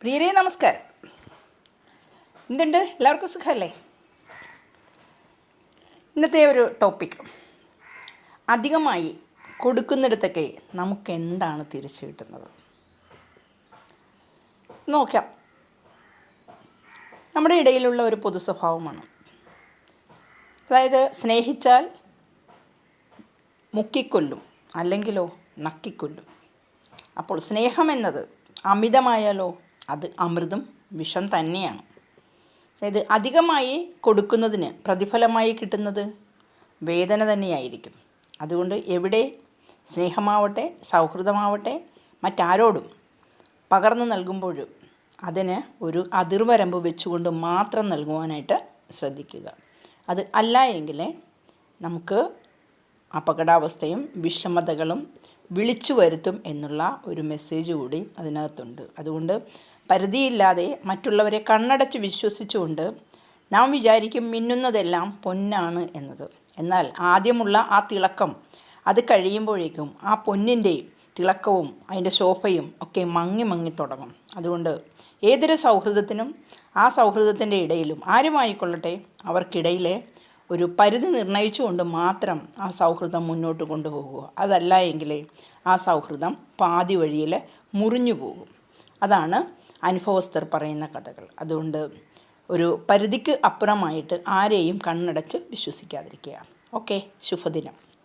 പ്രിയരേ നമസ്കാരം. എന്തുണ്ട്? എല്ലാവർക്കും സുഖമല്ലേ? ഇന്നത്തെ ഒരു ടോപ്പിക് അധികമായി കൊടുക്കുന്നിടത്തൊക്കെ നമുക്ക് എന്താണ് തിരിച്ചു കിട്ടുന്നത്? നോക്കാം. നമ്മുടെ ഇടയിലുള്ള ഒരു പൊതു സ്വഭാവമാണ്. അതായത് സ്നേഹിച്ചാൽ മുക്കിക്കൊല്ലും അല്ലെങ്കിലോ നക്കിക്കൊല്ലും. അപ്പോൾ സ്നേഹമെന്നത് അമിതമായാലോ അത് അമൃതം വിഷം തന്നെയാണ്. അതായത് അധികമായി കൊടുക്കുന്നതിന് പ്രതിഫലമായി കിട്ടുന്നത് വേദന തന്നെയായിരിക്കും. അതുകൊണ്ട് എവിടെ സ്നേഹമാവട്ടെ സൗഹൃദമാവട്ടെ മറ്റാരോടും പകർന്നു നൽകുമ്പോഴും അതിന് ഒരു അതിർവരമ്പ് വെച്ചുകൊണ്ട് മാത്രം നൽകുവാനായിട്ട് ശ്രദ്ധിക്കുക. അത് അല്ല എങ്കിൽ നമുക്ക് അപകടാവസ്ഥയും വിഷമതകളും വിളിച്ചു വരുത്തും എന്നുള്ള ഒരു മെസ്സേജ് കൂടി അതിനകത്തുണ്ട്. അതുകൊണ്ട് പരിധിയില്ലാതെ മറ്റുള്ളവരെ കണ്ണടച്ച് വിശ്വസിച്ചുകൊണ്ട് നാം വിചാരിക്കും മിന്നുന്നതെല്ലാം പൊന്നാണ് എന്നത്. എന്നാൽ ആദ്യമുള്ള ആ തിളക്കം അത് കഴിയുമ്പോഴേക്കും ആ പൊന്നിന്റെ തിളക്കവും അതിന്റെ ശോഭയും ഒക്കെ മങ്ങി മങ്ങി തുടങ്ങും. അതുകൊണ്ട് ഏതൊരു സൗഹൃദത്തിനും ആ സൗഹൃദത്തിന്റെ ഇടയിലും ആരുമായിക്കൊള്ളട്ടെ അവർക്കിടയിലെ ഒരു പരിധി നിർണയിച്ചുകൊണ്ട് മാത്രം ആ സൗഹൃദം മുന്നോട്ട് കൊണ്ടുപോകുക. അതല്ല എങ്കിൽ ആ സൗഹൃദം പാതി വഴിയിൽ മുറിഞ്ഞു പോകും. അതാണ് അനുഭവസ്ഥർ പറയുന്ന കഥകൾ. അതുകൊണ്ട് ഒരു പരിധിക്ക് അപ്പുറമായിട്ട് ആരെയും കണ്ണടച്ച് വിശ്വസിക്കാതിരിക്കുക. ഓക്കെ ശുഭദിനം.